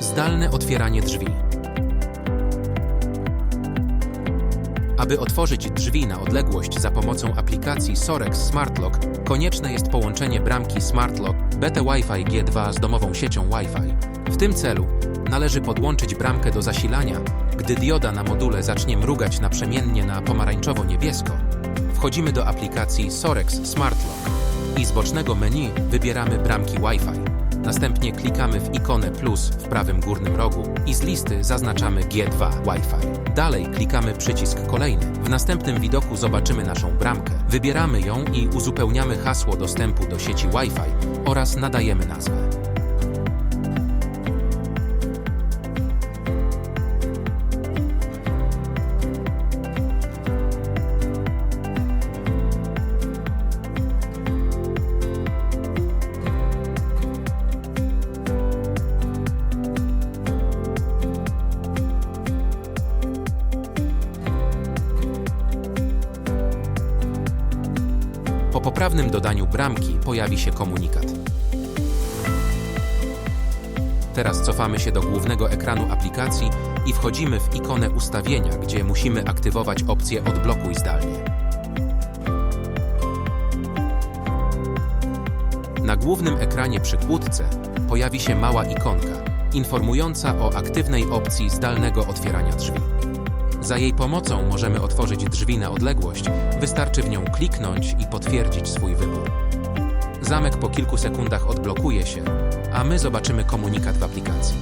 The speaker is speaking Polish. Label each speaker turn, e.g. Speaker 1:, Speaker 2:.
Speaker 1: Zdalne otwieranie drzwi. Aby otworzyć drzwi na odległość za pomocą aplikacji Sorex Smart Lock, konieczne jest połączenie bramki Smart Lock BT Wi-Fi G2 z domową siecią Wi-Fi. W tym celu należy podłączyć bramkę do zasilania, gdy dioda na module zacznie mrugać naprzemiennie na pomarańczowo-niebiesko. Wchodzimy do aplikacji Sorex Smart Lock i z bocznego menu wybieramy bramki Wi-Fi. Następnie klikamy w ikonę plus w prawym górnym rogu i z listy zaznaczamy G2 Wi-Fi. Dalej klikamy przycisk kolejny. W następnym widoku zobaczymy naszą bramkę. Wybieramy ją i uzupełniamy hasło dostępu do sieci Wi-Fi oraz nadajemy nazwę. Po poprawnym dodaniu bramki pojawi się komunikat. Teraz cofamy się do głównego ekranu aplikacji i wchodzimy w ikonę ustawienia, gdzie musimy aktywować opcję odblokuj zdalnie. Na głównym ekranie przy kłódce pojawi się mała ikonka informująca o aktywnej opcji zdalnego otwierania drzwi. Za jej pomocą możemy otworzyć drzwi na odległość, wystarczy w nią kliknąć i potwierdzić swój wybór. Zamek po kilku sekundach odblokuje się, a my zobaczymy komunikat w aplikacji.